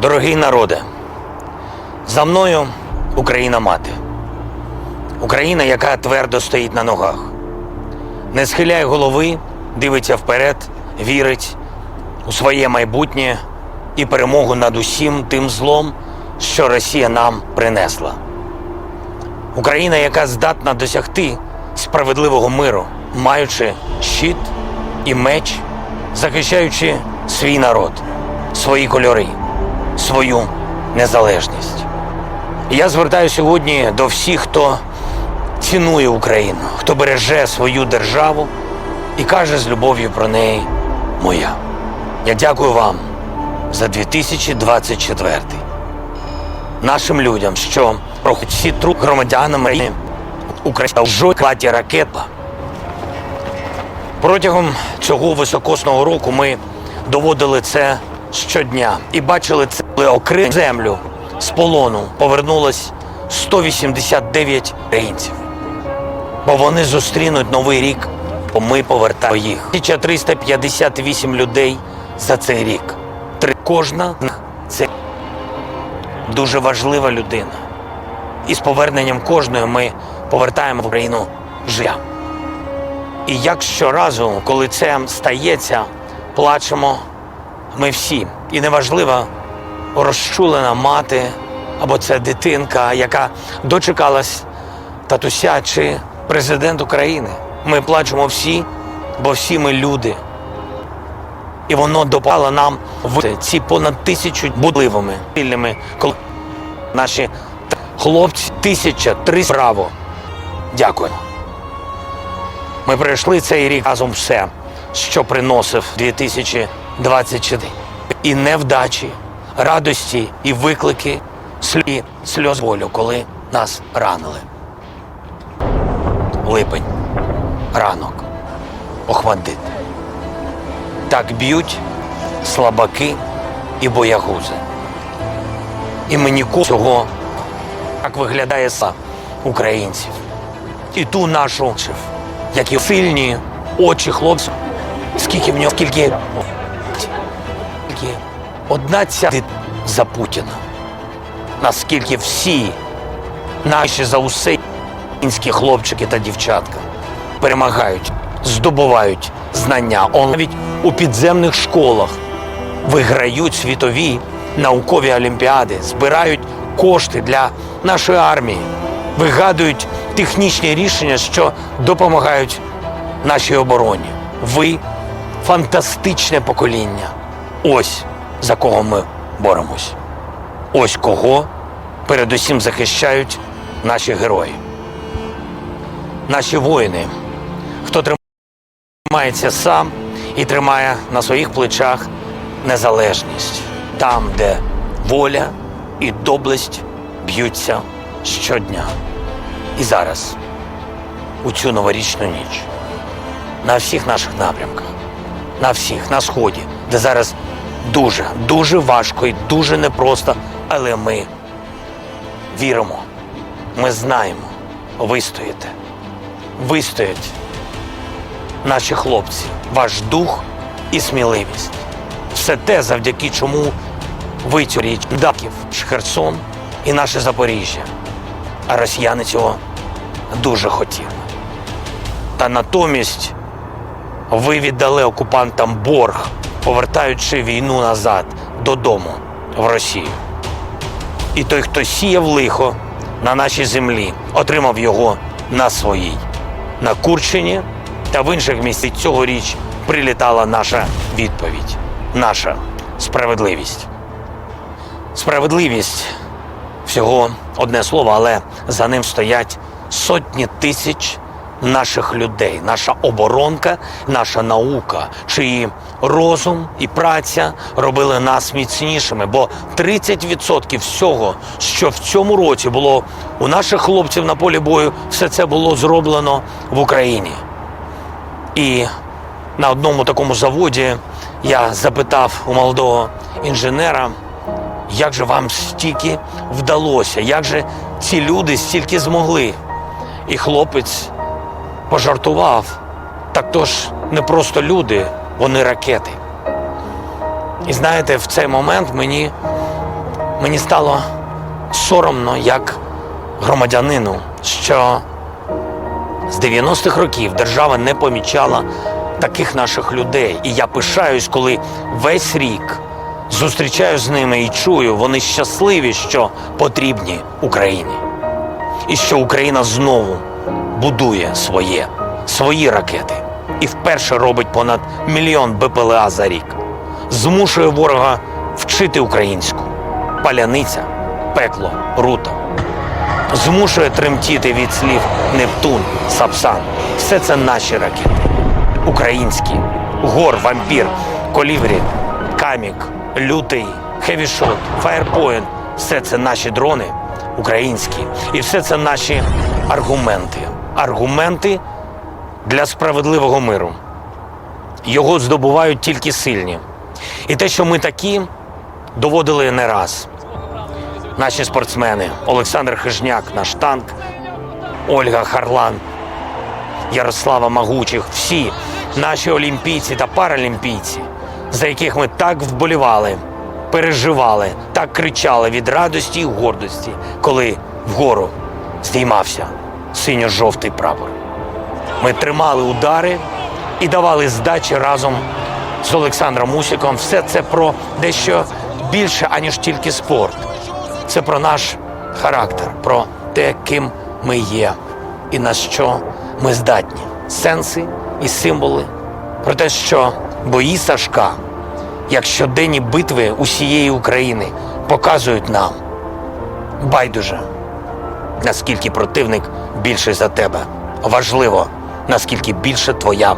Дорогий народе, за мною Україна мати. Україна, яка твердо стоїть на ногах. Не схиляє голови, дивиться вперед, вірить у своє майбутнє і перемогу над усім тим злом, що Росія нам принесла. Україна, яка здатна досягти справедливого миру, маючи щит і меч, захищаючи свій народ, свої кольори, свою незалежність. І Я звертаю сьогодні до всіх, хто цінує Україну, хто береже свою державу і каже з любов'ю про неї моя. Я дякую вам за 2024 нашим людям, що проходять всі труп громадянам України України жодні ракет. Протягом цього високосного року ми доводили це щодня і бачили це, коли землю з полону повернулось 189 українців. Бо вони зустрінуть новий рік, бо ми повертаємо їх. 1358 людей за цей рік. Три кожна це дуже важлива людина. І з поверненням кожної ми повертаємо в Україну життя. І як щоразу, коли це стається, плачемо ми всі. І неважливо, розчулена мати або це дитинка, яка дочекалась татуся чи президент України. Ми плачемо всі, бо всі ми люди. І воно допало нам в ці понад тисячу будливими вільними, коли наші хлопці тисяча три право. Дякуємо. Ми пройшли цей рік разом все, що приносив 2024. І невдачі, радості, і виклики, слі, сльоз болю, коли нас ранили. Липень, ранок, Охмаддит. Так б'ють слабаки і боягузи. І ніколи цього так виглядає са українців. І ту нашу, які сильні очі хлопців, скільки в нього, скільки, скільки одна ця за Путіна. Наскільки всі наші за усе українські хлопчики та дівчатка перемагають, здобувають знання, Он навіть у підземних школах виграють світові наукові олімпіади, збирають кошти для нашої армії, вигадують технічні рішення, що допомагають нашій обороні. Ви фантастичне покоління. Ось за кого ми боремось. Ось кого передусім захищають наші герої. Наші воїни, хто тримається сам і тримає на своїх плечах незалежність, там, де воля і доблесть б'ються щодня. І зараз, у цю новорічну ніч, на всіх наших напрямках, на всіх, на сході, де зараз дуже, дуже важко і дуже непросто, але ми віримо, ми знаємо, вистоїте, вистоять наші хлопці, ваш дух і сміливість. Все те, завдяки чому ви цю річ Даків, Херсон і наше Запоріжжя. А росіяни цього дуже хотіли. Та натомість ви віддали окупантам борг, повертаючи війну назад додому в Росію. І той, хто сіяв лихо на нашій землі, отримав його на своїй. На Курщині та в інших місцях цьогоріч прилітала наша відповідь, наша справедливість. Справедливість всього одне слово, але за ним стоять сотні тисяч наших людей, наша оборонка, наша наука, чиї розум і праця робили нас міцнішими. Бо 30% всього, що в цьому році було у наших хлопців на полі бою, все це було зроблено в Україні. І на одному такому заводі я запитав у молодого інженера, як же вам стільки вдалося, як же ці люди стільки змогли. І хлопець пожартував. Так то ж не просто люди, вони ракети. І знаєте, в цей момент мені мені стало соромно як громадянину, що з 90-х років держава не помічала таких наших людей. І я пишаюсь, коли весь рік зустрічаю з ними і чую, вони щасливі, що потрібні Україні. І що Україна знову будує своє, свої ракети. І вперше робить понад мільйон БПЛА за рік. Змушує ворога вчити українську. Паляниця, пекло, рута змушує тремтіти від слів Нептун, Сапсан. Все це наші ракети. Українські. Гор, вампір, коліврі, камік, лютий, хевішот, фаєрпоінт. Все це наші дрони українські. І все це наші аргументи. Аргументи для справедливого миру. Його здобувають тільки сильні. І те, що ми такі, доводили не раз. Наші спортсмени. Олександр Хижняк, наш танк, Ольга Харлан, Ярослава Магучих, всі наші олімпійці та паралімпійці, за яких ми так вболівали, переживали, так кричали від радості і гордості, коли вгору здіймався синьо-жовтий прапор. Ми тримали удари і давали здачі разом з Олександром Мусіком. Все це про дещо більше, аніж тільки спорт. Це про наш характер, про те, ким ми є і на що ми здатні. Сенси і символи. Про те, що бої Сашка, як щоденні битви усієї України, показують нам байдуже, наскільки противник більший за тебе. Важливо, наскільки більше твоя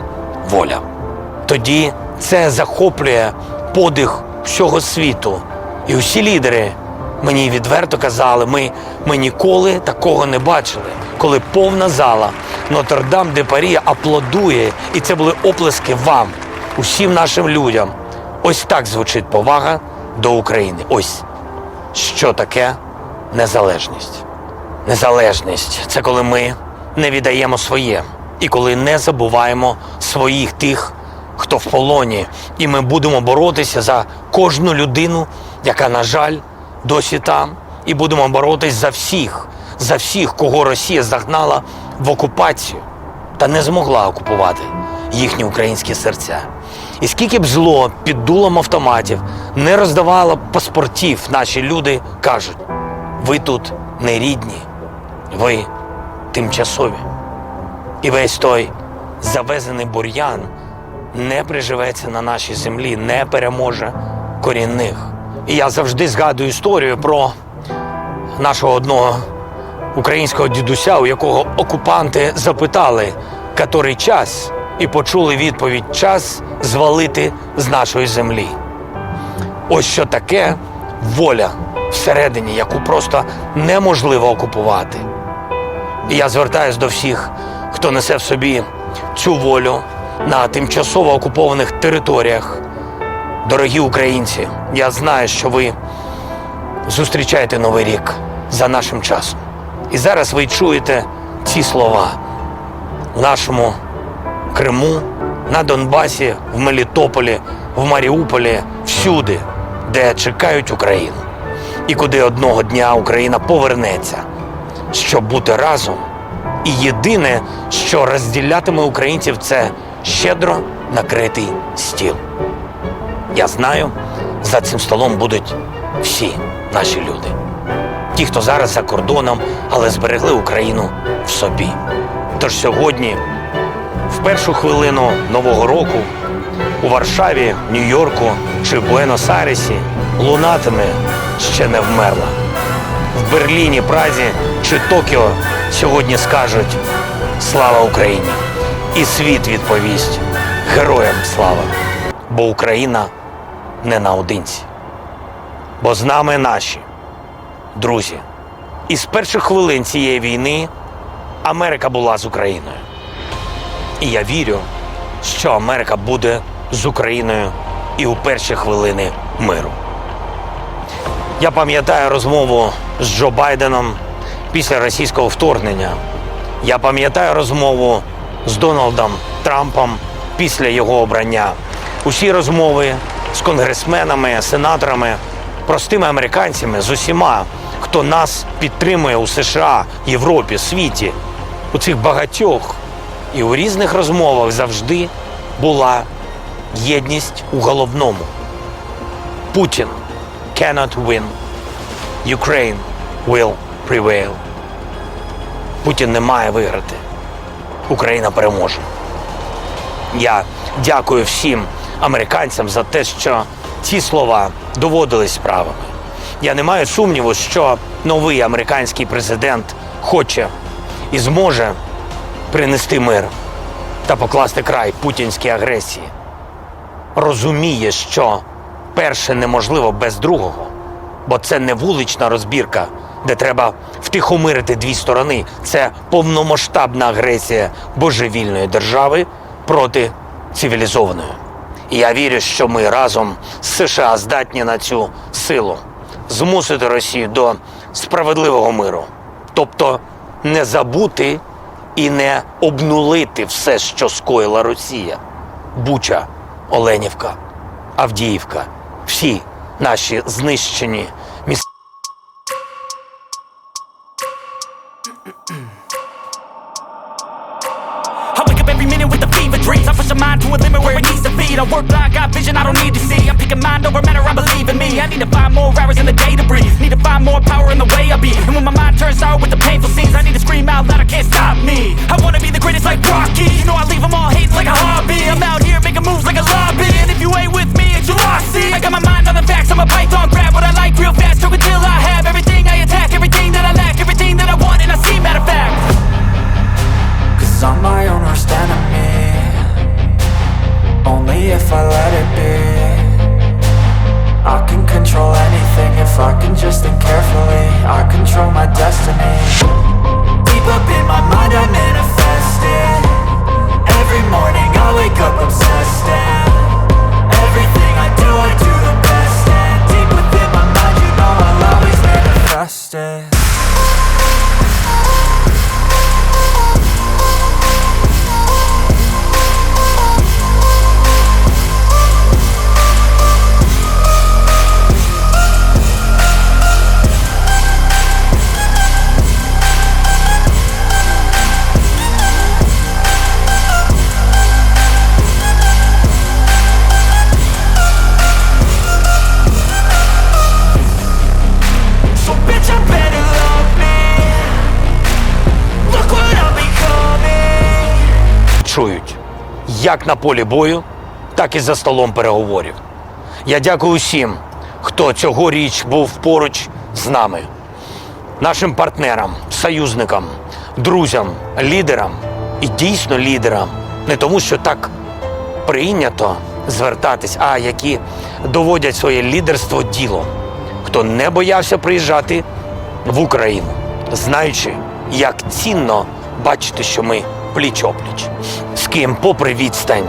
воля. Тоді це захоплює подих всього світу. І усі лідери мені відверто казали, ми, ми ніколи такого не бачили, коли повна зала Нотр-Дам де Парі аплодує, і це були оплески вам, усім нашим людям. Ось так звучить повага до України. Ось що таке незалежність. Незалежність. Це коли ми не віддаємо своє, і коли не забуваємо своїх тих, хто в полоні, і ми будемо боротися за кожну людину, яка, на жаль, досі там, і будемо боротись за всіх, за всіх, кого Росія загнала в окупацію та не змогла окупувати їхні українські серця. І скільки б зло під дулом автоматів не роздавало паспортів, наші люди кажуть: ви тут не рідні, ви тимчасові. І весь той завезений бур'ян не приживеться на нашій землі, не переможе корінних. І я завжди згадую історію про нашого одного українського дідуся, у якого окупанти запитали, котрий час, і почули відповідь час звалити з нашої землі. Ось що таке воля всередині, яку просто неможливо окупувати. І я звертаюся до всіх, хто несе в собі цю волю на тимчасово окупованих територіях. Дорогі українці, я знаю, що ви зустрічаєте Новий рік за нашим часом. І зараз ви чуєте ці слова в нашому Криму, на Донбасі, в Мелітополі, в Маріуполі, всюди, де чекають Україну. І куди одного дня Україна повернеться, щоб бути разом. І єдине, що розділятиме українців, це щедро накритий стіл. Я знаю, за цим столом будуть всі наші люди. Ті, хто зараз за кордоном, але зберегли Україну в собі. Тож сьогодні, в першу хвилину Нового року, у Варшаві, Нью-Йорку чи Буенос-Айресі лунатиме ще не вмерла. В Берліні, Празі чи Токіо сьогодні скажуть Слава Україні! І світ відповість Героям слава! Бо Україна не наодинці. Бо з нами наші друзі. І з перших хвилин цієї війни Америка була з Україною. І я вірю, що Америка буде з Україною і у перші хвилини миру. Я пам'ятаю розмову з Джо Байденом після російського вторгнення. Я пам'ятаю розмову з Дональдом Трампом після його обрання. Усі розмови з конгресменами, сенаторами простими американцями, з усіма, хто нас підтримує у США, Європі, світі, у цих багатьох і у різних розмовах завжди була єдність у головному. Путін cannot win. Ukraine will prevail. Путін не має виграти. Україна переможе. Я дякую всім американцям за те, що ці слова доводились справами. Я не маю сумніву, що новий американський президент хоче і зможе принести мир та покласти край путінській агресії. Розуміє, що перше неможливо без другого, бо це не вулична розбірка, де треба втихомирити дві сторони. Це повномасштабна агресія божевільної держави проти цивілізованої. І я вірю, що ми разом з США здатні на цю силу змусити Росію до справедливого миру, тобто не забути і не обнулити все, що скоїла Росія. Буча, Оленівка, Авдіївка, всі наші знищені got vision I don't need to see. I'm picking mind over matter, I believe in me. I need to find more hours in the day to breathe. Need to find more power in the way I be. And when my mind turns sour with the painful scenes, I need to scream out loud, I can't stop me. I wanna be the greatest like Rocky. You know I leave them all hating like a hobby. I'm out here making moves like a lobby. And if you ain't with me, it's your loss. See, I got my mind on the facts. I'm a python, grab what I like real fast. Stroke until I have everything I attack, everything that I lack, everything that I want, and I see. Matter of fact. Cause I'm my own worst enemy Only if I let it be. I can control anything if I can just think carefully. I control my destiny. Deep up in my mind I manifest it Every morning I wake up obsessed як на полі бою, так і за столом переговорів. Я дякую усім, хто цьогоріч був поруч з нами, нашим партнерам, союзникам, друзям, лідерам. І дійсно лідерам, не тому, що так прийнято звертатись, а які доводять своє лідерство ділом, хто не боявся приїжджати в Україну, знаючи, як цінно бачити, що ми пліч-опліч, з ким, попри відстань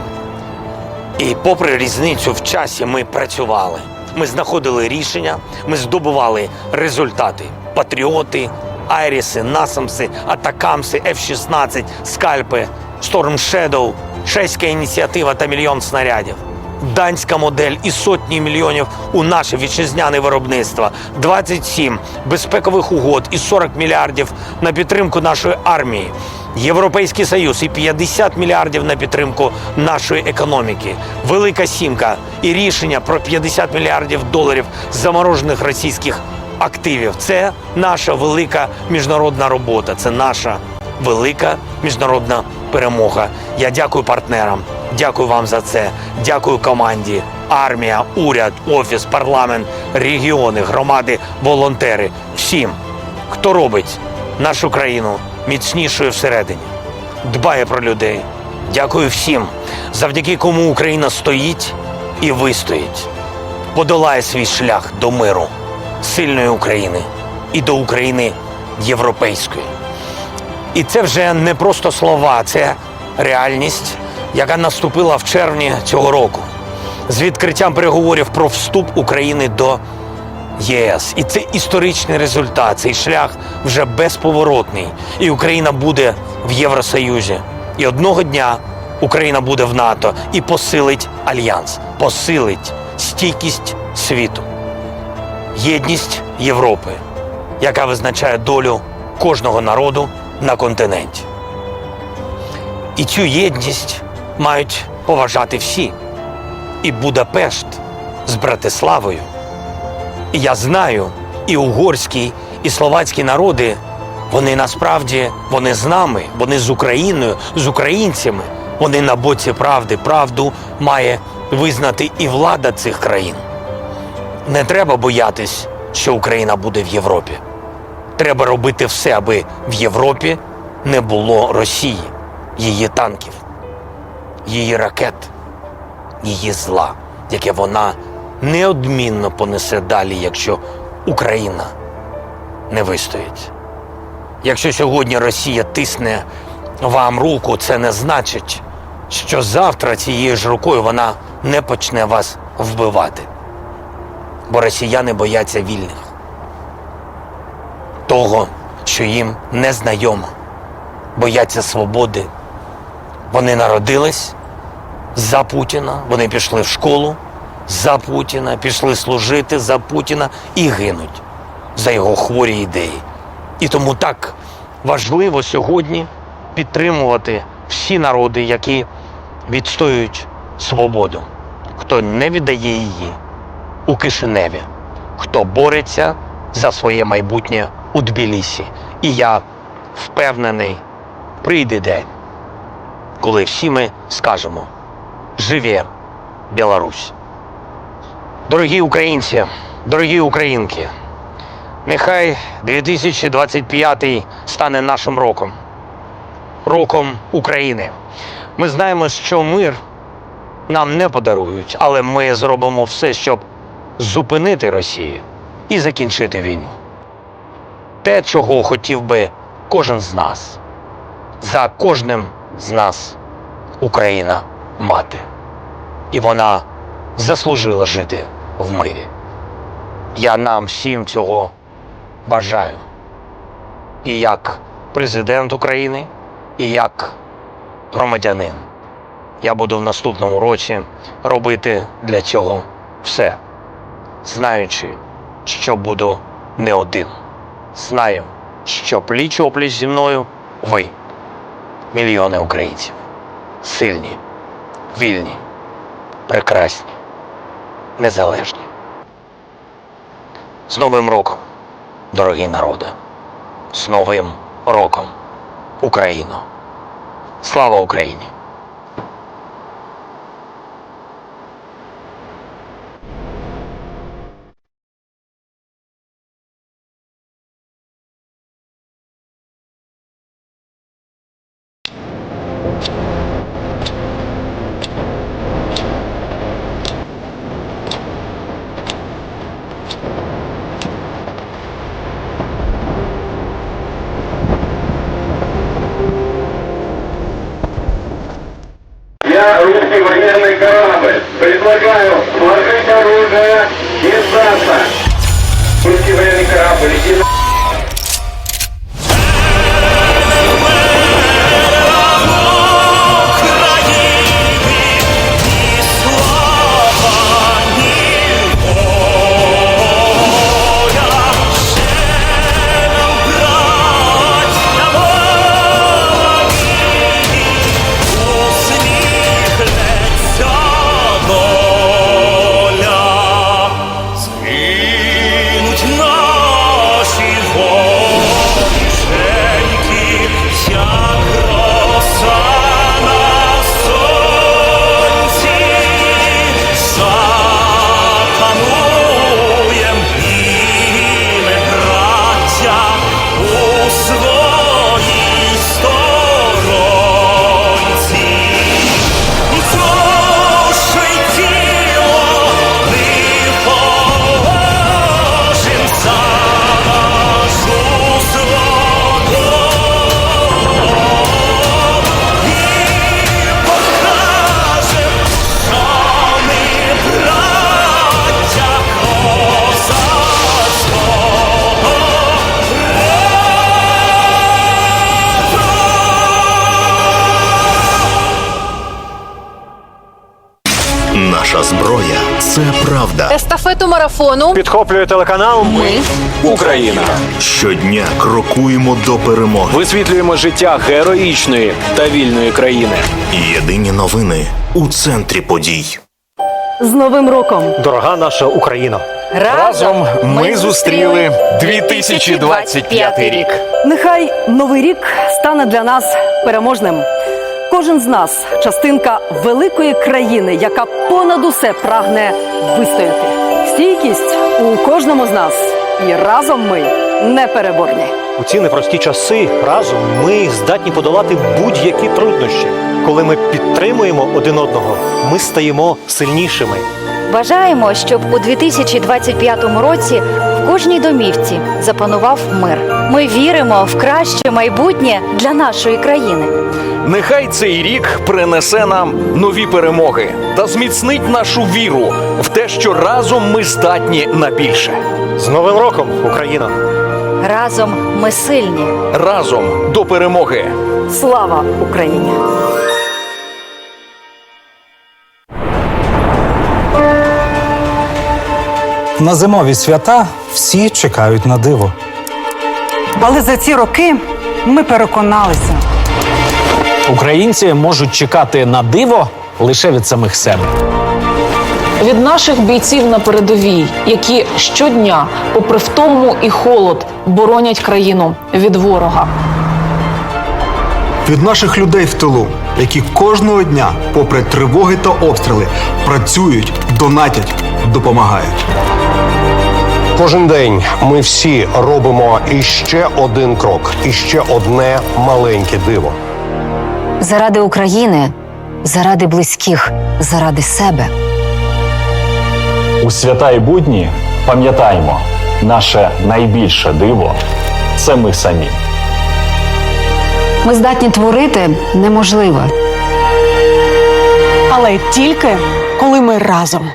і попри різницю в часі, ми працювали. Ми знаходили рішення, ми здобували результати. Патріоти, Айріси, Насамси, Атакамси, F-16, Скальпи, Storm Shadow, чеська ініціатива та мільйон снарядів. Данська модель і сотні мільйонів у наше вітчизняне виробництво, 27 безпекових угод і 40 мільярдів на підтримку нашої армії. Європейський Союз і 50 мільярдів на підтримку нашої економіки. Велика сімка і рішення про 50 мільярдів доларів заморожених російських активів. Це наша велика міжнародна робота. Це наша велика міжнародна перемога. Я дякую партнерам. Дякую вам за це. Дякую команді, армія, уряд, офіс, парламент, регіони, громади, волонтери. Всім, хто робить нашу країну міцнішою всередині, дбає про людей. Дякую всім, завдяки кому Україна стоїть і вистоїть, подолає свій шлях до миру, сильної України і до України європейської. І це вже не просто слова, це реальність, яка наступила в червні цього року з відкриттям переговорів про вступ України до ЄС. І це історичний результат. Цей шлях вже безповоротний. І Україна буде в Євросоюзі. І одного дня Україна буде в НАТО і посилить альянс, посилить стійкість світу. єдність Європи, яка визначає долю кожного народу на континенті. І цю єдність мають поважати всі. І Будапешт з Братиславою. І я знаю, і угорський, і словацькі народи, вони насправді вони з нами, вони з Україною, з українцями. Вони на боці правди. Правду має визнати і влада цих країн. Не треба боятись, що Україна буде в Європі. Треба робити все, аби в Європі не було Росії, її танків, її ракет, її зла, яке вона неодмінно понесе далі, якщо Україна не вистоїть. Якщо сьогодні Росія тисне вам руку, це не значить, що завтра цією ж рукою вона не почне вас вбивати. Бо росіяни бояться вільних, того, що їм не знайомо, бояться свободи. Вони народились за Путіна, вони пішли в школу за Путіна, пішли служити за Путіна і гинуть за його хворі ідеї. І тому так важливо сьогодні підтримувати всі народи, які відстоюють свободу, хто не віддає її у Кишиневі, хто бореться за своє майбутнє у Тбілісі. І я впевнений, прийде день, коли всі ми скажемо живе Білорусь. Дорогі українці, дорогі українки, нехай 2025 стане нашим роком, роком України. Ми знаємо, що мир нам не подарують, але ми зробимо все, щоб зупинити Росію і закінчити війну. Те, чого хотів би кожен з нас, за кожним з нас Україна мати. І вона заслужила жити в мирі. Я нам всім цього бажаю. І як президент України, і як громадянин. Я буду в наступному році робити для цього все, знаючи, що буду не один. Знаю, що пліч опліч зі мною ви, мільйони українців, сильні, вільні, прекрасні, незалежні. З Новим роком, дорогі народи, з Новим роком, Україно. Слава Україні! Bye-bye. Правда. Естафету марафону Підхоплює телеканал Ми Україна. Щодня крокуємо до перемоги. Висвітлюємо життя героїчної та вільної країни. Єдині новини у центрі подій. З Новим роком! Дорога наша Україна. разом ми зустріли 2025 рік. Нехай новий рік стане для нас переможним. Кожен з нас частинка великої країни, яка понад усе прагне вистояти. Стійкість у кожному з нас, і разом ми непереборні. У ці непрості часи разом ми здатні подолати будь-які труднощі. Коли ми підтримуємо один одного, ми стаємо сильнішими. Бажаємо, щоб у 2025 році в кожній домівці запанував мир. Ми віримо в краще майбутнє для нашої країни. Нехай цей рік принесе нам нові перемоги та зміцнить нашу віру в те, що разом ми здатні на більше. З Новим роком, Україна! Разом ми сильні. Разом до перемоги. Слава Україні! На зимові свята всі чекають на диво. Але за ці роки ми переконалися, Українці можуть чекати на диво лише від самих себе. від наших бійців на передовій, які щодня, попри втому і холод, боронять країну від ворога. Від наших людей в тилу, які кожного дня, попри тривоги та обстріли, працюють, донатять, допомагають. Кожен день ми всі робимо іще один крок, іще одне маленьке диво. Заради України, заради близьких, заради себе. У свята і будні пам'ятаємо, наше найбільше диво це ми самі. Ми здатні творити неможливе. але тільки коли ми разом.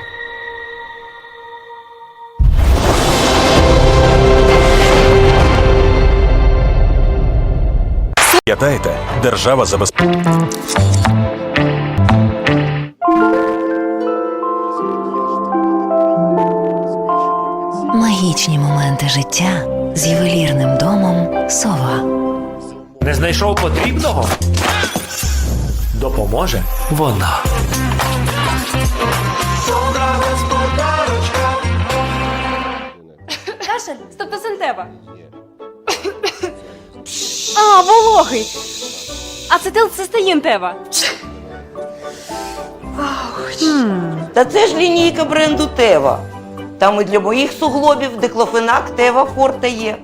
Пам'ятаєте, держава забезпечує. Магічні моменти життя з ювелірним домом Сова. Не знайшов потрібного? Допоможе вона. Кашель, стептосинтева. А, вологий. Ацетилцистеїн тева. Та це ж лінійка бренду Тева. Там і для моїх суглобів диклофенак Тева Форте є.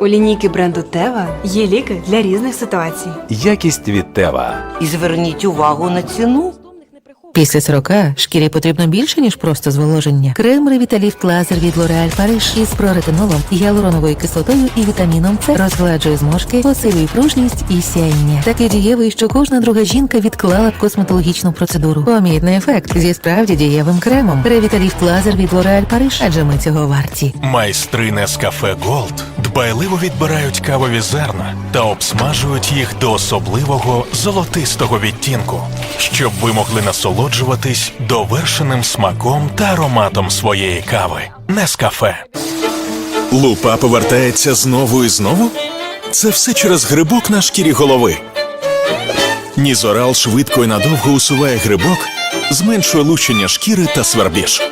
У лінійки бренду Тева є ліки для різних ситуацій. Якість від Тева. І зверніть увагу на ціну. Після 40 шкірі потрібно більше, ніж просто зволоження. Крем Ревіталіфт Лазер від L'Oréal Paris із проретинолом, гіалуроновою кислотою і вітаміном С розгладжує зморшки, посилює пружність і сяєння. Такий дієвий, що кожна друга жінка відклала б косметологічну процедуру. Помітний ефект зі справді дієвим кремом. Ревіталіфт Лазер від L'Oréal Paris, адже ми цього варті. Майстри Нескафе Голд дбайливо відбирають кавові зерна та обсмажують їх до особливого золотистого відтінку, щоб ви могли насолоджуватись довершеним смаком та ароматом своєї кави. Нескафе. Лупа повертається знову і знову? Це все через грибок на шкірі голови. Нізорал швидко і надовго усуває грибок, зменшує лущення шкіри та свербіж.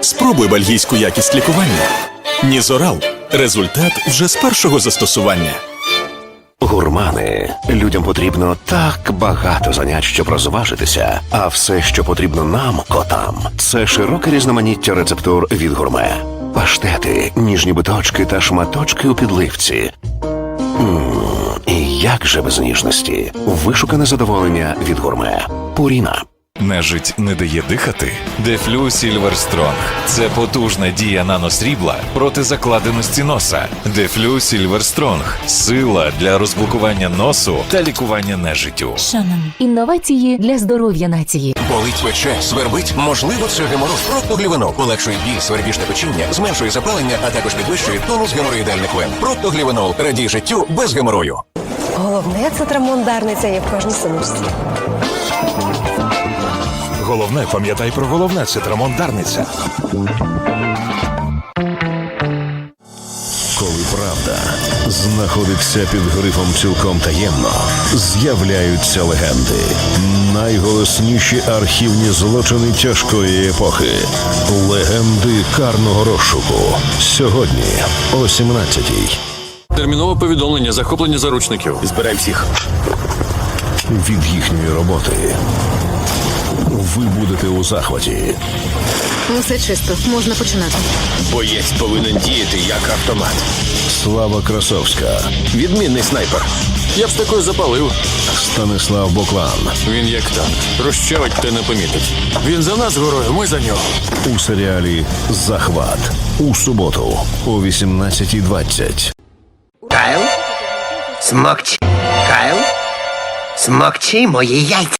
Спробуй бельгійську якість лікування. Нізорал результат вже з першого застосування. Гурмани. Людям потрібно так багато занять, щоб розважитися. А все, що потрібно нам, котам, це широке різноманіття рецептур від гурме. Паштети, ніжні биточки та шматочки у підливці. Мм, і як же без ніжності? Вишукане задоволення від гурме. Пуріна. Нежить не дає дихати. Дефлю Сільвер Стронг. Це потужна дія наносрібла проти закладеності носа. Дефлю Сільвер Стронг. Сила для розблокування носу та лікування нежиттю. Шанон. Інновації для здоров'я нації. Болить пече, свербить, можливо, це геморроз. Проктоглівенол полегшує біль, свербіж та печіння, зменшує запалення, а також підвищує тонус геморроїдальних вен. Проктоглівенол радій життю без геморою. Головне це трамон Дарниця є в кожній сумочці. Головне, пам'ятай про головне Цитрамон Дарниця. Коли правда знаходиться під грифом цілком таємно, з'являються легенди. Найголосніші архівні злочини тяжкої епохи. Легенди карного розшуку. Сьогодні о 17-й. Термінове повідомлення, захоплення заручників. Збирай всіх. Від їхньої роботи ви будете у захваті. Усе чисто, можна починати. Боєць повинен діяти як автомат. Слава Красовська, Відмінний снайпер. Я б з такою запалив. Станислав Боклан Він як танк. Розчавить та не помітить. Він за нас горою, ми за нього. у серіалі Захват у суботу о 18.20. Кайл? Смокчи. Кайл? Смокчи мої яйця.